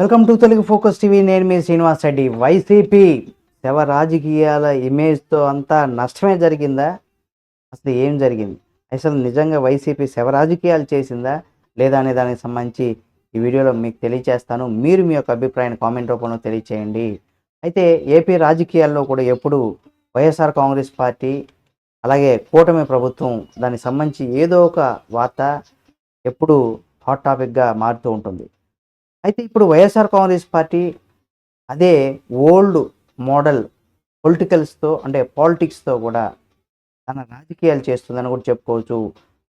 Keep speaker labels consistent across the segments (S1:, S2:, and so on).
S1: Welcome to Telugu focus TV. నేను మీ Srinivas Reddy. YCP శవ రాజకీయాల ఇమేజ్తో అంతా నష్టమే జరిగిందా? అసలు ఏం జరిగింది? అసలు నిజంగా వైసీపీ శవ రాజకీయాలు చేసిందా? లేదా అనే దానికి సంబంధించి ఈ వీడియోలో మీకు తెలియచేస్తాను. మీరు మీ యొక్క అభిప్రాయాన్ని కామెంట్ రూపంలో తెలియచేయండి. అయితే ఏపీ రాజకీయాల్లో కూడా ఎప్పుడు వైఎస్ఆర్ కాంగ్రెస్ పార్టీ అలాగే కూటమి ప్రభుత్వం దానికి సంబంధించి ఏదో ఒక వార్త ఎప్పుడు హాట్ టాపిక్గా మారుతూ ఉంటుంది. అయితే ఇప్పుడు వైఎస్ఆర్ కాంగ్రెస్ పార్టీ అదే ఓల్డ్ మోడల్ పొలిటికల్స్తో అంటే పాలిటిక్స్తో కూడా తన రాజకీయాలు చేస్తుందని కూడా చెప్పుకోవచ్చు.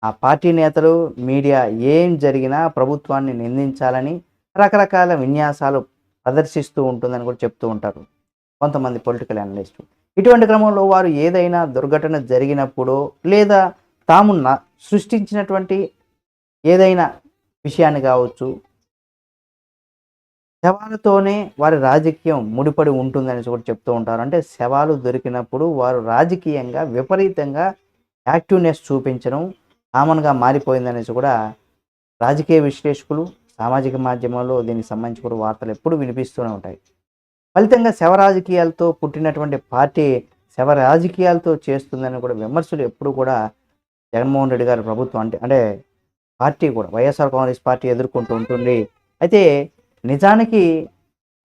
S1: ఆ పార్టీ నేతలు మీడియా ఏం జరిగినా ప్రభుత్వాన్ని నిందించాలని రకరకాల విన్యాసాలు ప్రదర్శిస్తూ ఉంటుందని కూడా చెప్తూ ఉంటారు కొంతమంది పొలిటికల్ అనలిస్టు ఇటువంటి క్రమంలో వారు ఏదైనా దుర్ఘటన జరిగినప్పుడు లేదా తాము సృష్టించినటువంటి ఏదైనా విషయాన్ని కావచ్చు శవాలతోనే వారి రాజకీయం ముడిపడి ఉంటుందని కూడా చెప్తూ ఉంటారు. అంటే శవాలు దొరికినప్పుడు వారు రాజకీయంగా విపరీతంగా యాక్టివ్నెస్ చూపించడం కామన్గా మారిపోయిందనేసి కూడా రాజకీయ విశ్లేషకులు సామాజిక మాధ్యమాల్లో దీనికి సంబంధించి కూడా వార్తలు ఎప్పుడు వినిపిస్తూనే ఉంటాయి. ఫలితంగా శవ రాజకీయాలతో పుట్టినటువంటి పార్టీ శవ రాజకీయాలతో చేస్తుందని కూడా విమర్శలు ఎప్పుడు కూడా జగన్మోహన్ రెడ్డి గారి ప్రభుత్వం అంటే అంటే పార్టీ కూడా వైఎస్ఆర్ కాంగ్రెస్ పార్టీ ఎదుర్కొంటూ ఉంటుంది. అయితే నిజానికి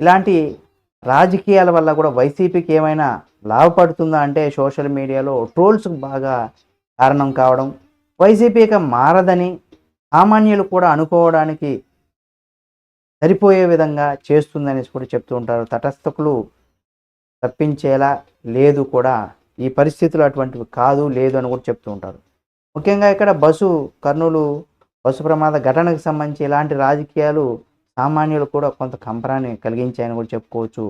S1: ఇలాంటి రాజకీయాల వల్ల కూడా వైసీపీకి ఏమైనా లాభపడుతుందా అంటే సోషల్ మీడియాలో ట్రోల్స్ బాగా కారణం కావడం వైసీపీ ఇక మారదని సామాన్యులు కూడా అనుకోవడానికి సరిపోయే విధంగా చేస్తుందనేసి కూడా చెప్తూ ఉంటారు. తటస్థకులు తప్పించేలా లేదు కూడా. ఈ పరిస్థితులు అటువంటివి కాదు లేదు అని కూడా చెప్తూ ఉంటారు. ముఖ్యంగా ఇక్కడ బస్సు కర్నూలు బస్సు ప్రమాద ఘటనకు సంబంధించి ఇలాంటి రాజకీయాలు సామాన్యులు కూడా కొంత కంపరాన్ని కలిగించాయని కూడా చెప్పుకోవచ్చు.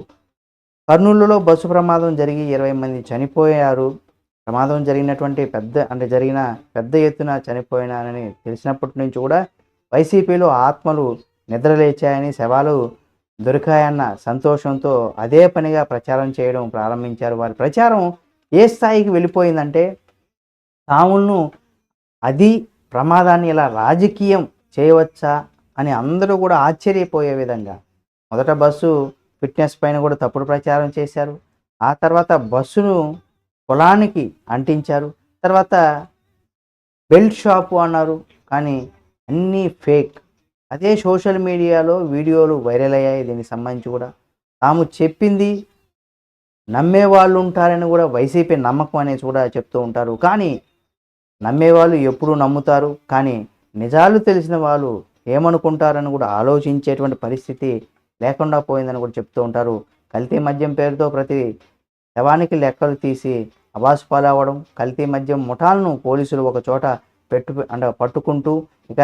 S1: కర్నూలులో బస్సు ప్రమాదం జరిగి ఇరవై మంది చనిపోయారు. ప్రమాదం జరిగినటువంటి పెద్ద అంటే జరిగిన పెద్ద ఎత్తున చనిపోయినారని తెలిసినప్పటి నుంచి కూడా వైసీపీలో ఆత్మలు నిద్రలేచాయని శవాలు దొరికాయన్న సంతోషంతో అదే పనిగా ప్రచారం చేయడం ప్రారంభించారు. వారి ప్రచారం ఏ స్థాయికి వెళ్ళిపోయిందంటే తాములను అది ప్రమాదాన్ని ఇలా రాజకీయం చేయవచ్చా అని అందరూ కూడా ఆశ్చర్యపోయే విధంగా మొదట బస్సు ఫిట్నెస్ పైన కూడా తప్పుడు ప్రచారం చేశారు. ఆ తర్వాత బస్సును పొలానికి అంటించారు. తర్వాత బెల్ట్ షాపు అన్నారు. కానీ అన్నీ ఫేక్. అదే సోషల్ మీడియాలో వీడియోలు వైరల్ అయ్యాయి దీనికి సంబంధించి కూడా. తాము చెప్పింది నమ్మే వాళ్ళు ఉంటారని కూడా వైసీపీ నమ్మకం అనేసి కూడా చెప్తూ ఉంటారు. కానీ నమ్మేవాళ్ళు ఎప్పుడూ నమ్ముతారు. కానీ నిజాలు తెలిసిన వాళ్ళు ఏమనుకుంటారని కూడా ఆలోచించేటువంటి పరిస్థితి లేకుండా పోయిందని కూడా చెప్తూ ఉంటారు. కల్తీ మద్యం పేరుతో ప్రతి శవానికి లెక్కలు తీసి అబాసు పాలవడం కల్తీ మద్యం ముఠాలను పోలీసులు ఒక చోట పెట్టు అంటే పట్టుకుంటూ ఇక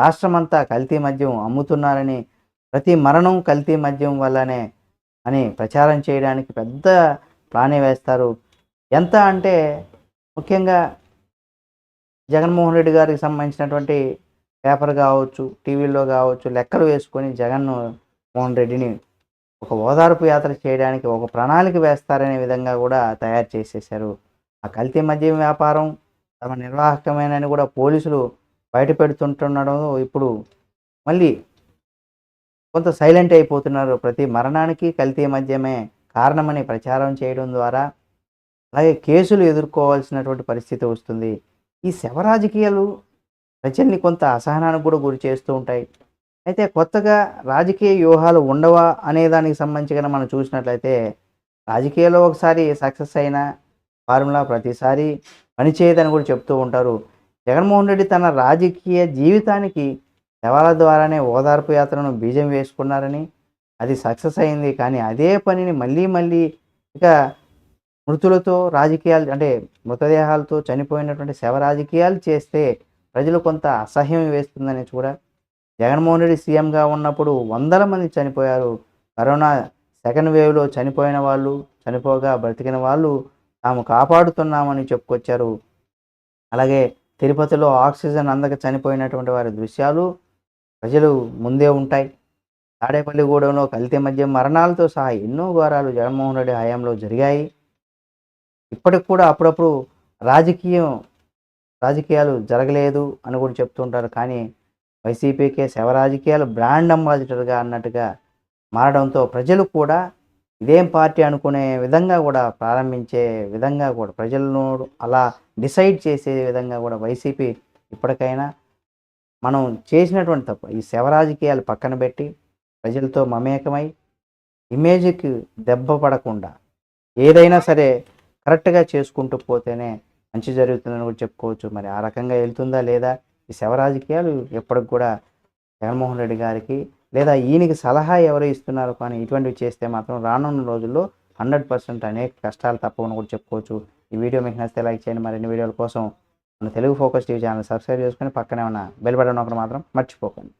S1: రాష్ట్రమంతా కల్తీ మద్యం అమ్ముతున్నారని ప్రతి మరణం కల్తీ మద్యం వల్లనే అని ప్రచారం చేయడానికి పెద్ద ప్లానే వేస్తారు. ఎంత అంటే ముఖ్యంగా జగన్మోహన్ రెడ్డి గారికి సంబంధించినటువంటి పేపర్ కావచ్చు టీవీలో కావచ్చు లెక్కలు వేసుకొని జగన్ మోహన్ రెడ్డిని ఒక ఓదార్పు యాత్ర చేయడానికి ఒక ప్రణాళిక వేస్తారనే విధంగా కూడా తయారు చేసేశారు. ఆ కల్తీ మద్యం వ్యాపారం తమ నిర్వాహకమేనని కూడా పోలీసులు బయట పెడుతుంటుండడం ఇప్పుడు మళ్ళీ కొంత సైలెంట్ అయిపోతున్నారు. ప్రతి మరణానికి కల్తీ మద్యమే కారణమని ప్రచారం చేయడం ద్వారా అలాగే కేసులు ఎదుర్కోవాల్సినటువంటి పరిస్థితి వస్తుంది. ఈ శవ రాజకీయాలు ప్రజల్ని కొంత అసహనానికి కూడా గురి చేస్తూ ఉంటాయి. అయితే కొత్తగా రాజకీయ వ్యూహాలు ఉండవా అనే దానికి సంబంధించి మనం చూసినట్లయితే రాజకీయాల్లో ఒకసారి సక్సెస్ అయిన ఫార్ములా ప్రతిసారి పనిచేయదని కూడా చెప్తూ ఉంటారు. జగన్మోహన్ రెడ్డి తన రాజకీయ జీవితానికి శవాల ద్వారానే ఓదార్పు యాత్రను బీజం వేసుకున్నారని అది సక్సెస్ అయింది. కానీ అదే పనిని మళ్ళీ మళ్ళీ ఇక మృతులతో రాజకీయాలు అంటే మృతదేహాలతో చనిపోయినటువంటి శవ రాజకీయాలు చేస్తే ప్రజలు కొంత అసహ్యం వేస్తుందని కూడా జగన్మోహన్ రెడ్డి సీఎంగా ఉన్నప్పుడు వందల మంది చనిపోయారు. కరోనా సెకండ్ వేవ్లో చనిపోయిన వాళ్ళు చనిపోగా బ్రతికిన వాళ్ళు తాము కాపాడుతున్నామని చెప్పుకొచ్చారు. అలాగే తిరుపతిలో ఆక్సిజన్ అందక చనిపోయినటువంటి వారి దృశ్యాలు ప్రజలు ముందే ఉంటాయి. తాడేపల్లిగూడెంలో కల్తీ మధ్య మరణాలతో సహా ఎన్నో ఘోరాలు జగన్మోహన్ రెడ్డి హయాంలో జరిగాయి. ఇప్పటికి కూడా అప్పుడప్పుడు రాజకీయం రాజకీయాలు జరగలేదు అని కూడా చెప్తుంటారు. కానీ వైసీపీకే శవ రాజకీయాలు బ్రాండ్ అంబాసిడర్గా అన్నట్టుగా మారడంతో ప్రజలు కూడా ఇదేం పార్టీ అనుకునే విధంగా కూడా ప్రారంభించే విధంగా కూడా ప్రజలను అలా డిసైడ్ చేసే విధంగా కూడా వైసీపీ ఇప్పటికైనా మనం చేసినటువంటి తప్పు. ఈ శవ రాజకీయాలు పక్కన పెట్టి ప్రజలతో మమేకమై ఇమేజ్కి దెబ్బ పడకుండా ఏదైనా సరే కరెక్ట్గా చేసుకుంటూ పోతేనే మంచి జరుగుతుందని కూడా చెప్పుకోవచ్చు. మరి ఆ రకంగా వెళ్తుందా లేదా? ఈ శవ రాజకీయాలు ఎప్పటికి కూడా జగన్మోహన్ రెడ్డి గారికి లేదా ఈయనకి సలహా ఎవరు ఇస్తున్నారు కానీ ఇటువంటివి చేస్తే మాత్రం రానున్న రోజుల్లో హండ్రెడ్ పర్సెంట్ అనేక కష్టాలు తప్పవని కూడా చెప్పుకోవచ్చు. ఈ వీడియో మీకు నచ్చితే లైక్ చేయండి. మరిన్ని వీడియోల కోసం మన Telugu focus TV channel subscribe చేసుకొని పక్కనే ఉన్న బెల్ బటన్ ఒకటి మాత్రం మర్చిపోకండి.